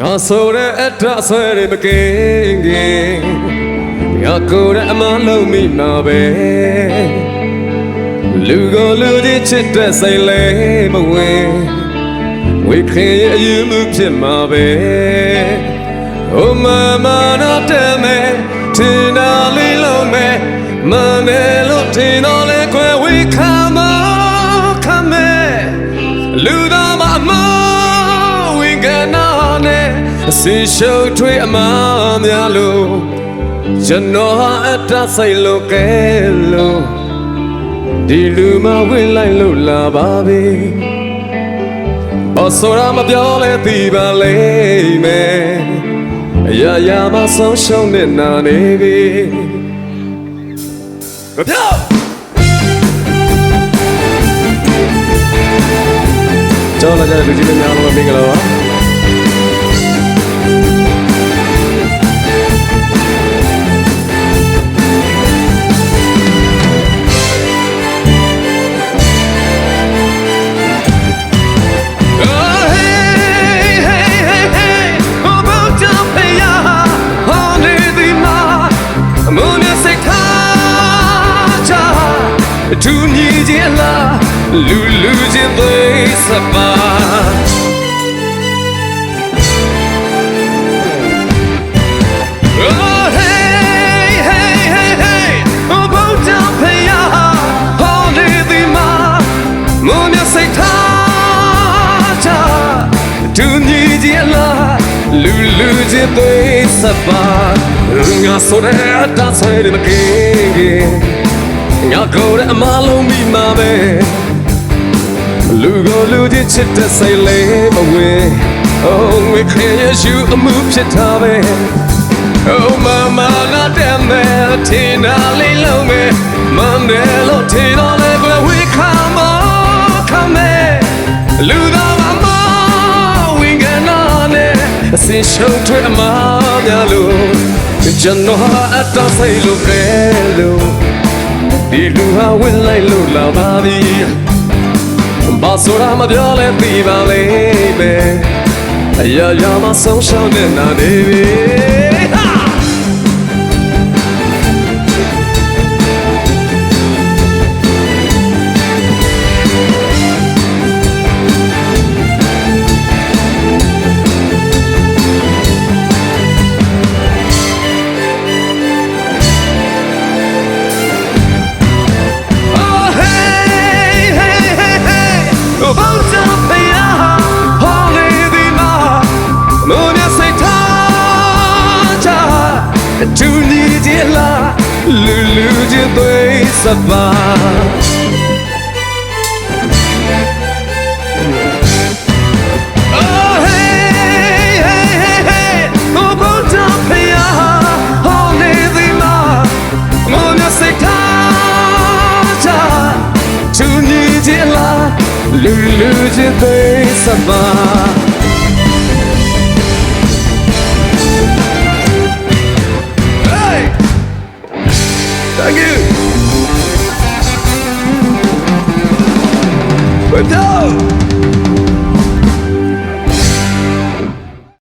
ငါဆိုတဲ့အတဆွဲတွေမကင်းကင်ငါကိုယ်တဲ့အမလုံးမိမှာပဲလူကိုလူချင်းချစ်တဲ့စိတ်လေးမဝင်ဝေခင်ရဲ့အယူမှုဖြစ်မှာပဲဟိုမမနာတဲ့မဲ့ထင်တာလေးလုံးမဲ့မနဲ့လို့ထင်တော့ အစင်ရှုပ်ထွေးအမများလို့ကျွန်တော်ဟာအတ္တစိတ်လို့ကဲလို့ဒီလူမဝင်လိုက်လို့လာပါပြီအစောရမပြောလဲသိပါလိမ့်မယ်အရာရာမဆုံးရှုံးနေနာနေပြီမပြောကျောင်းလာကြတဲ့လူကြီးတွေများလုံးမင်္ဂလာပါ သူမြည်ခြင်းလားလူလူချင်းသိစပါ Oh hey hey hey hey Oh bow down pay ya Holy the ma Moon ya say ta cha Tu ni ji la Lu lu ji bai sa pa Nga so de ta sai de ma ke Nga go de ma lo mi ma be လူကိုလူချင်းချစ်တဲ့စိတ်လေးမဝင်အိုးငွေခင်ရရှုအမှုဖြစ်တာပဲ Oh mama na demme tina le lo me mande lo tino le gwe we come on come lu da mama we ne sin show to ma nya lo ကျွန်တော်ဟာအတဆိတ်လို့ကဲလို့ဒီလူဟာဝင်လိုက်လို့လာပါပြီဘာဆိုတာမပြောလဲသိပါလိမ့်မယ်အရာရာမဆုံးရှုံးတဲ့နာနေပြီ Tu ni ji la Lu lu ji dui sa ba Oh hey hey hey hey Oh bout to No!